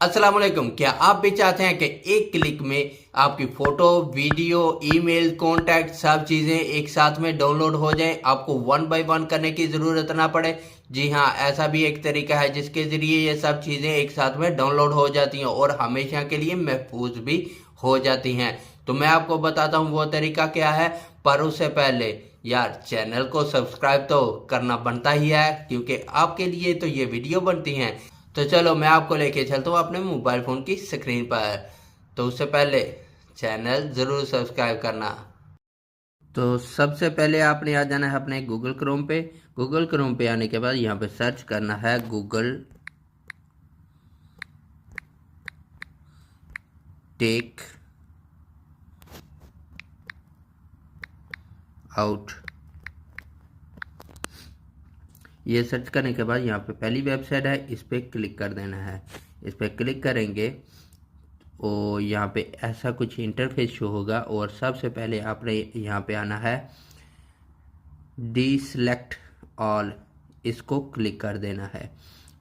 السلام علیکم۔ کیا آپ بھی چاہتے ہیں کہ ایک کلک میں آپ کی photo, video email contact, سب چیزیں ایک ساتھ میں ڈاؤن لوڈ ہو جائیں؟ آپ کو ون بائی ون کرنے کی ضرورت نہ پڑے۔ جی ہاں ایسا بھی ایک طریقہ ہے جس کے ذریعے یہ سب چیزیں ایک ساتھ میں ڈاؤن لوڈ ہو جاتی ہیں اور ہمیشہ کے لیے محفوظ بھی ہو جاتی ہیں۔ تو میں آپ کو بتاتا ہوں وہ طریقہ کیا ہے۔ پر اس سے پہلے یار چینل کو سبسکرائب تو کرنا بنتا ہی ہے، کیونکہ آپ کے لیے تو یہ ویڈیو بنتی ہیں۔ تو چلو میں آپ کو لے کے چلتا ہوں اپنے موبائل فون کی سکرین پر۔ تو اس سے پہلے چینل ضرور سبسکرائب کرنا۔ تو سب سے پہلے آپ نے آ جانا ہے اپنے گوگل کروم پہ۔ گوگل کروم پہ آنے کے بعد یہاں پہ سرچ کرنا ہے گوگل ٹیک آؤٹ۔ یہ سرچ کرنے کے بعد یہاں پہ پہلی ویب سائٹ ہے، اس پہ کلک کر دینا ہے۔ اس پہ کلک کریں گے اور یہاں پہ ایسا کچھ انٹرفیس شو ہوگا اور سب سے پہلے آپ نے یہاں پہ آنا ہے۔ ڈی سلیکٹ آل اس کو کلک کر دینا ہے۔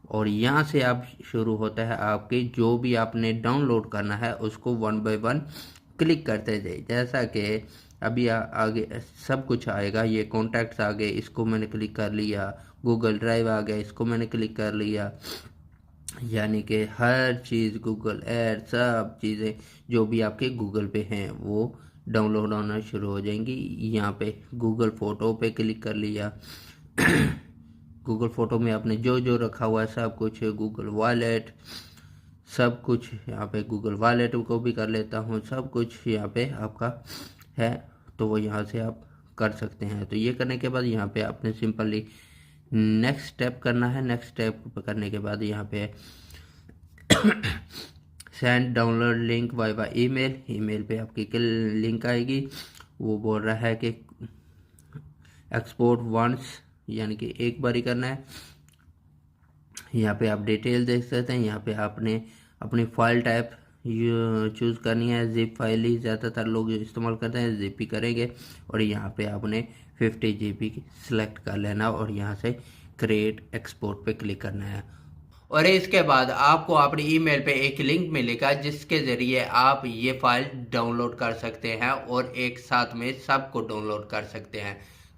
اور یہاں سے آپ شروع ہوتا ہے آپ کی جو بھی آپ نے ڈاؤن لوڈ کرنا ہے، اس کو ون بائی ون کلک کرتے جائے جیسا کہ ابھی آگے سب کچھ آئے گا، یہ کانٹیکٹس آگے، اس کو میں نے کلک کر لیا۔ گوگل ڈرائیو آ گیا اس کو میں نے کلک کر لیا۔ یعنی کہ ہر چیز گوگل ایڈ سب چیزیں جو بھی آپ کے گوگل پہ ہیں، وہ ڈاؤن لوڈ ہونا شروع ہو جائیں گی۔ یہاں پہ گوگل فوٹو پہ کلک کر لیا۔ گوگل فوٹو میں آپ نے جو جو رکھا ہوا ہے، سب کچھ گوگل والیٹ سب کچھ یہاں پہ گوگل والیٹ کو بھی کر لیتا ہوں، سب کچھ یہاں پہ آپ کا ہے، تو وہ یہاں سے آپ کر سکتے ہیں۔ تو یہ کرنے کے بعد یہاں پہ آپ نے سمپلی نیکسٹ اسٹیپ کرنا ہے۔ نیکسٹ اسٹیپ کرنے کے بعد یہاں پہ send download link via email email پہ آپ کی لنک آئے گی۔ وہ بول رہا ہے کہ ایکسپورٹ ونس یعنی کہ ایک بار ہی کرنا ہے۔ یہاں پہ آپ ڈیٹیل دیکھ سکتے ہیں، یہاں پہ آپ نے اپنی فائل ٹائپ چوز کرنی ہے۔ زپ فائل ہی زیادہ تر لوگ استعمال کرتے ہیں، زپ ہی کریں گے۔ اور یہاں پہ آپ نے ففٹی جی بی سلیکٹ کر لینا اور یہاں سے کریٹ ایکسپورٹ پہ کلک کرنا ہے۔ اور اس کے بعد آپ کو اپنی ای میل پہ ایک لنک ملے گا، جس کے ذریعے آپ یہ فائل ڈاؤن لوڈ کر سکتے ہیں اور ایک ساتھ میں سب کو ڈاؤن لوڈ کر سکتے ہیں۔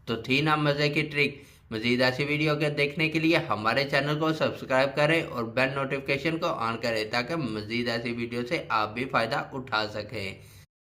تو تھی نا مزے کی ٹرک۔ مزید ایسی ویڈیو کے دیکھنے کے لیے ہمارے چینل کو سبسکرائب کریں اور بیل نوٹیفکیشن کو آن کریں تاکہ مزید ایسی ویڈیو سے آپ بھی فائدہ اٹھا سکیں۔